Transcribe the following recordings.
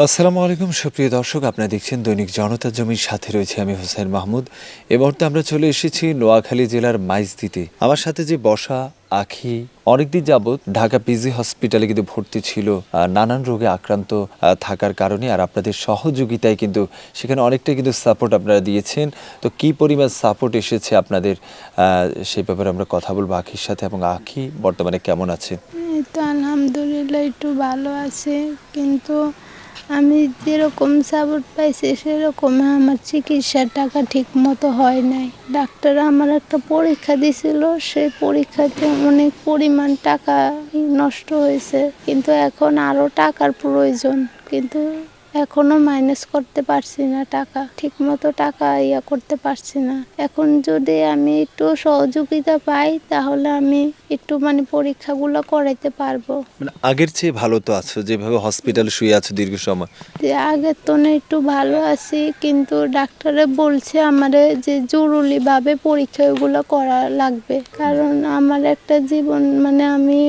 আসসালামু আলাইকুম, সুপ্রিয় দর্শক। আপনারা দেখছেন দৈনিক জনতা জমির সাথে রয়েছে আমি হোসেন মাহমুদ। এ মুহূর্তে আমরা চলে এসেছি নোয়াখালী জেলার মাইজদিতে। আমার সাথে যে বসা, আখি, অনেকদিন যাবৎ ঢাকা পিজি হসপিটালে কিন্তু ভর্তি ছিল নানান রোগে আক্রান্ত থাকার কারণে আর আপনাদের সহযোগিতায় কিন্তু সেখানে অনেকটাই কিন্তু সাপোর্ট আপনারা দিয়েছেন। তো কি পরিমাণ সাপোর্ট এসেছে আপনাদের? সেই ব্যাপারে আমরা কথা বলব আখির সাথে। এবং আখি বর্তমানে কেমন আছে? আলহামদুলিল্লাহ, একটু ভালো আছে। কিন্তু আমি যেরকম সাপোর্ট পাইছি সেরকম আমার চিকিৎসার টাকা ঠিক মতো হয় নাই। ডাক্তার আমার একটা পরীক্ষা দিছিল, সেই পরীক্ষাতে অনেক পরিমাণ টাকা নষ্ট হয়েছে। কিন্তু এখন আরও টাকার প্রয়োজন। কিন্তু এখনও মাইনাস করতে পারছি না টাকা। ঠিক মতো টাকা ইয়া করতে পারছি না। এখন যদি আমি একটু সহযোগিতা পাই তাহলে আমি একটু মানে পরীক্ষাগুলো করাইতে পারব। মানে আগের চেয়ে ভালো তো আছো যেভাবে হসপিটালে শুয়ে আছো দীর্ঘ সময়। যে আগের তো না একটু ভালো আছি কিন্তু ডাক্তারে বলছে আমারে যে জরুরিভাবে পরীক্ষা এগুলো করা লাগবে। কারণ আমার একটা জীবন মানে আমি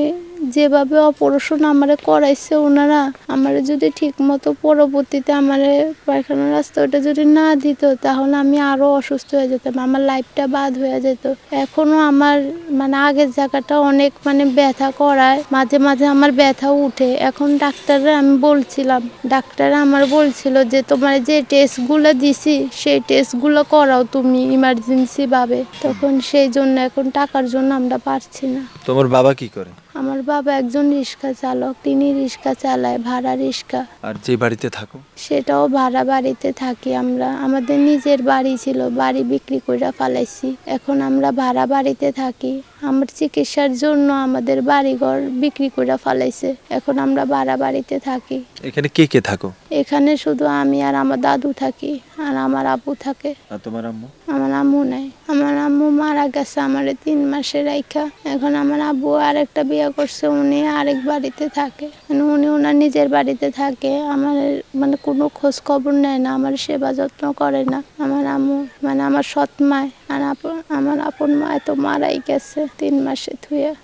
যেভাবে অপারেশন আমারে করাইছে ওনারা, আমারে যদি ঠিক মতো পরবর্তীতে আমারে পায়খানা রাস্তা ওটা যদি না দিত, তাহলে আমি আরও অসুস্থ হয়ে যেতাম, আমার লাইফটা বাদ হয়ে যেত। এখনও আমার মানে আগের জায়গাটা অনেক মানে ব্যথা করায়, মাঝে মাঝে আমার ব্যথা উঠে। এখন ডাক্তাররা আমি বলছিলাম ডাক্তার আমার বলছিল যে, তোমার যে টেস্টগুলো দিছি, সেই টেস্টগুলো করাও তুমি ইমার্জেন্সি ভাবে। তখন সেই জন্য এখন টাকার জন্য আমরা পারছি না। তোমার বাবা কি করে? আমার বাবা একজন রিক্সা চালক তিনি রিক্সা চালায় ভাড়া রিক্সা। আর যে বাড়িতে থাকো? সেটাও ভাড়া বাড়িতে থাকি আমরা। আমাদের নিজের বাড়ি ছিল বাড়ি বিক্রি করে ফালাইছি। এখন আমরা ভাড়া বাড়িতে থাকি। আমার চিকিৎসার জন্য আমাদের বাড়িঘর বিক্রি করে ফালাইছে। এখন আমরা ভাড়া বাড়িতে থাকি। এখানে কে কে থাকো? এখানে শুধু আমি আর আমার দাদু থাকি আর আমার আব্বু থাকে। আর তোমার আম্মু? আমার আম্মু নাই। আমার আম্মু মারা গেছে, আমার তিন মাসে রাইখা। এখন আমার আব্বু আরেকটা বিয়ে করছে, উনি আরেক বাড়িতে থাকে। মানে উনি ওনার নিজের বাড়িতে থাকে। আমার মানে কোনো খোঁজ খবর নেয় না, আমার সেবা যত্ন করে না। আমার আম্মু মানে আমার সৎ মায়। আর আপন আমার আপন মায় তো মারাই গেছে তিন মাসে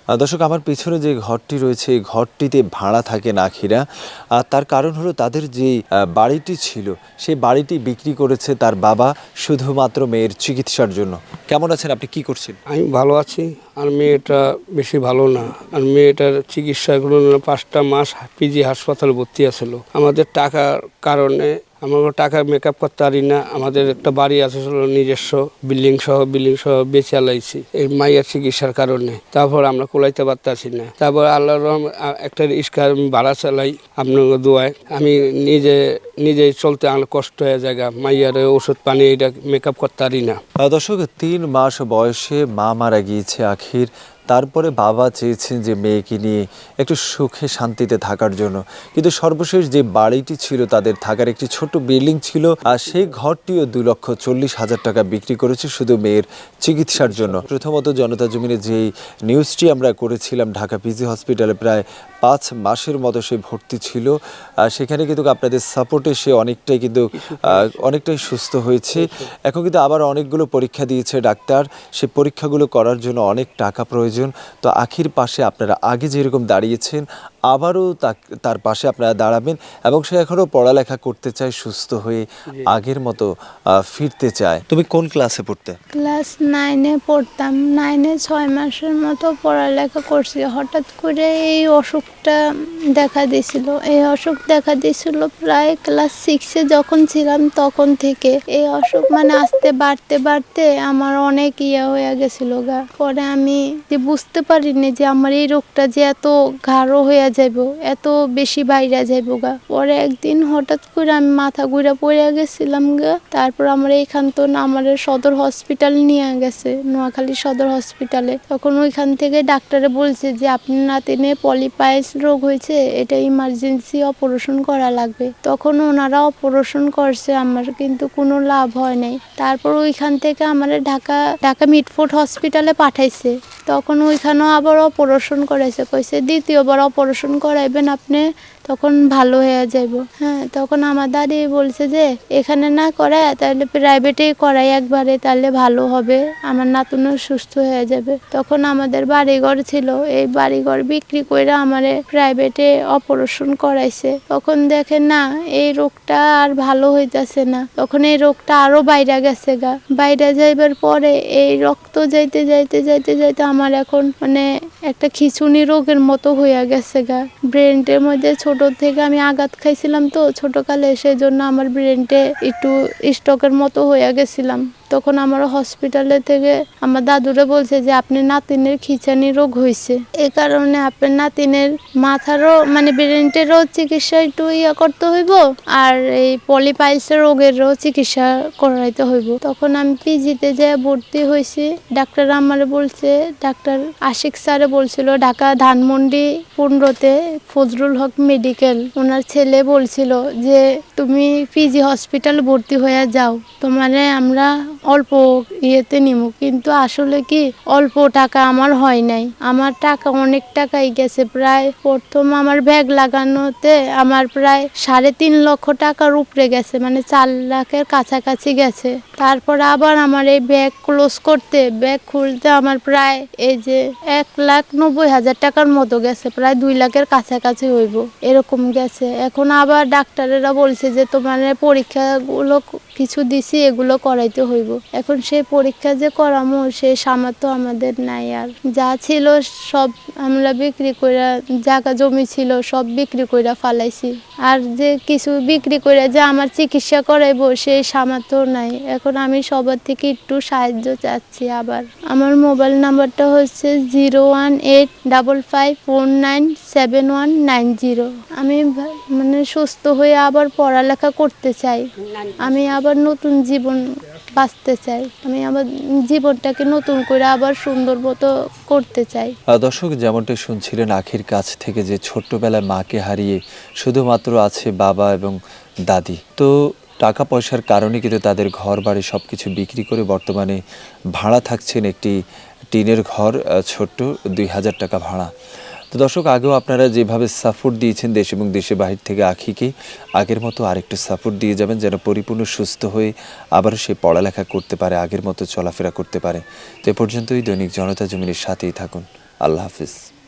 আহ, দর্শক আমার পিছনে যে ঘরটি রয়েছে এই ঘরটিতে ভাড়া থাকে নাখিরা। আর তার কারণ হলো তাদের যে বাড়িটি ছিল সেই বাড়িটি বিক্রি করেছে তার বাবা শুধুমাত্র মেয়ের চিকিৎসার জন্য। কেমন আছেন? আপনি কি করছেন? আমি ভালো আছি। আর মেয়েটা বেশি ভালো না। আর মেয়েটার চিকিৎসাগুলো পাঁচটা মাস পিজি হাসপাতালে ভর্তি আছিল আমাদের টাকার কারণে আমরা টাকা মেকআপ করতে পারি না। আমাদের একটা বাড়ি আছে নিজস্ব বিল্ডিং সহ বিল্ডিং সহ বেঁচে আলাইছি এই মায়ের চিকিৎসার কারণে। তারপর আমরা কোলাইতে পারতাছি না। তারপর আল্লাহ রহম একটা রিক্সা আমি ভাড়া চালাই আপনার দোয়ায়। আমি নিজে নিজেই চলতে আমার কষ্ট হয়ে জায়গা মাইয়ার ওষুধ পানি এটা মেকআপ করতে পারি না। দর্শক, তিন মাস বয়সে মা মারা গিয়েছে আখির। তারপরে বাবা চেয়েছেন যে মেয়েকে নিয়ে একটু সুখে শান্তিতে থাকার জন্য। কিন্তু সর্বশেষ যে বাড়িটি ছিল তাদের থাকার একটি ছোট বিল্ডিং ছিল, আর সেই ঘরটিও দু লক্ষ চল্লিশ হাজার টাকা বিক্রি করেছে শুধু মেয়ের চিকিৎসার জন্য। প্রথমত জনতা জমিনে যেই নিউজটি আমরা করেছিলাম ঢাকা পিজি হসপিটালে প্রায় পাঁচ মাসের মতো সে ভর্তি ছিল। সেখানে কিন্তু আপনাদের সাপোর্টে সে অনেকটাই কিন্তু অনেকটাই সুস্থ হয়েছে। এখন কিন্তু আবার অনেকগুলো পরীক্ষা দিয়েছে ডাক্তার। সে পরীক্ষাগুলো করার জন্য অনেক টাকা প্রয়োজন। তো আখির পাশে আপনারা আগে যেরকম দাঁড়িয়েছেন আবারও তাক- তার পাশে আপনারা দাঁড়াবেন এবং সে এখনও পড়ালেখা করতে চায় সুস্থ হয়ে আগের মতো আহ, ফিরতে চায়। তুমি কোন ক্লাসে পড়তে? ক্লাস নাইনে পড়তাম। নাইনে ছয় মাসের মতো পড়ালেখা করছি। হঠাৎ করে এই অসুখটা দেখা দিয়েছিল। এই অসুখ দেখা দিয়েছিল প্রায় ক্লাস সিক্সে যখন ছিলাম তখন থেকে। এই অসুখ মানে আসতে বাড়তে বাড়তে আমার অনেক ইয়ে হয়ে গেছিল গা। পরে আমি যে বুঝতে পারিনি যে আমার এই রোগটা যে এত গাঢ় হয়ে যাইব, এত বেশি বাইরে যাইব গা। পরে একদিন হঠাৎ করে আমি মাথা ঘুরে পড়ে গেছিলাম গা। তারপর আমার এইখান তো আমার সদর হসপিটাল নিয়ে গেছে, নোয়াখালী সদর হসপিটালে। তখন ওইখান থেকে ডাক্তারে বলছে যে, আপনার নাতিনে পলিপাইস রোগ হয়েছে, এটা ইমার্জেন্সি অপারেশন করা লাগবে। তখন ওনারা অপারেশন করছে, আমার কিন্তু কোনো লাভ হয় নাই। তারপর ওইখান থেকে আমার ঢাকা ঢাকা মিটফোর্ড হসপিটালে পাঠাইছে। তখন ওইখানেও আবার অপারেশন করেছে, কইছে দ্বিতীয়বার অপারেশন করাইবেন আপনি? তখন ভালো হয়ে যাইব। হ্যাঁ তখন আমার দাদি বলছে যে, এখানে না করায়, তাহলে প্রাইভেটেই করাই একবারে, তাহলে ভালো হবে। আমার নাতুনও সুস্থ হয়ে যাবে। তখন আমাদের বাড়িঘর ছিল। এই বাড়িঘর বিক্রি করে আমারে প্রাইভেটে অপারেশন করাইছে। তখন দেখে না, এই রোগটা আর ভালো হইতাছে না। তখন এই রোগটা আরও বাইরে গেছে গা। বাইরে যাইবার পরে এই রক্ত যাইতে যাইতে যাইতে যাইতে আমার এখন মানে একটা খিচুনি রোগের মতো হইয়া গেছে গা। ব্রেনটের মধ্যে ছোট থেকে আমি আঘাত খাইছিলাম তো, ছোটকালে সেই জন্য আমার ব্রেনটা একটু স্টকের মতো হয়ে গেছিলাম। তখন আমার হসপিটালে থেকে আমার দাদুরে বলছে যে আপনার নাতিনের খিচানি রোগ হয়েছে। এই কারণে আপনার নাতিনের মাথারও মানে ব্রেনটেরও চিকিৎসা একটু ইয়া করতে হইব আর এই পলিপাইলসের রোগেরও চিকিৎসা করাইতে হইব। তখন আমি পিজিতে যেয়ে ভর্তি হয়েছি। ডাক্তার আমার বলছে, ডাক্তার আশিক স্যারে বলছিল, ঢাকা ধানমন্ডি পনেরোতে ফজরুল হক মেডিকেল ওনার ছেলে বলছিল যে, তুমি পিজি হসপিটাল ভর্তি হয়ে যাও। তোমারে আমরা অল্প ইয়েতে নিমু, কিন্তু আসলে কি অল্প টাকা আমার হয় নাই। আমার টাকা অনেক টাকাই গেছে। প্রায় প্রথম আমার ব্যাগ লাগানোতে আমার প্রায় সাড়ে তিন লক্ষ টাকার উপরে গেছে মানে চার লাখের কাছাকাছি গেছে। তারপর আবার আমার এই ব্যাগ ক্লোজ করতে, ব্যাগ খুলতে আমার প্রায় এই যে এক লাখ নব্বই হাজার টাকার মতো গেছে, প্রায় দুই লাখের কাছাকাছি হইব, এরকম গেছে। এখন আবার ডাক্তারেরা বলছে যে তোমার পরীক্ষাগুলো কিছু দিছি, এগুলো করাইতে হইব। এখন সে পরীক্ষা যে করামো সেই সামর্থ্য আমাদের নাই আর। যা ছিল সব আমরা বিক্রি কইরা জায়গা জমি ছিল সব বিক্রি কইরা ফালাইছি। আর যে কিছু বিক্রি করে যে আমার চিকিৎসা করাইবো সেই সামর্থ্য নাই। এখন আমি সবার থেকে একটু সাহায্য চাচ্ছি আবার। আমার মোবাইল নাম্বারটা হচ্ছে zero one eight double five four nine seven one nine zero. আমি মানে সুস্থ হয়ে আবার পড়ালেখা করতে চাই। আমি আবার নতুন জীবন বাঁচতে চাই। আমি আমার জীবনটাকে নতুন করে আবার সুন্দর মতো করতে চাই। দর্শক, যেমনটি শুনছিলেন, আখির কাছ থেকে যে ছোট্টবেলায় মাকে হারিয়ে শুধুমাত্র আছে বাবা এবং দাদি। তো টাকা পয়সার কারণে কিন্তু তাদের ঘর বাড়ি সব কিছু বিক্রি করে বর্তমানে ভাড়া থাকছেন একটি টিনের ঘর ছোট্ট দুই হাজার টাকা ভাড়া। তো দর্শক, আগেও আপনারা যেভাবে সাপোর্ট দিয়েছেন দেশ এবং দেশে বাহির থেকে আখিকে, আগের মতো আরেকটু সাপোর্ট দিয়ে যাবেন যেন পরিপূর্ণ, সুস্থ হয়ে আবারও সে পড়ালেখা করতে পারে, আগের মতো চলাফেরা করতে পারে। তো এ পর্যন্তই দৈনিক জনতা জমিনের সাথেই থাকুন। আল্লাহ হাফিজ।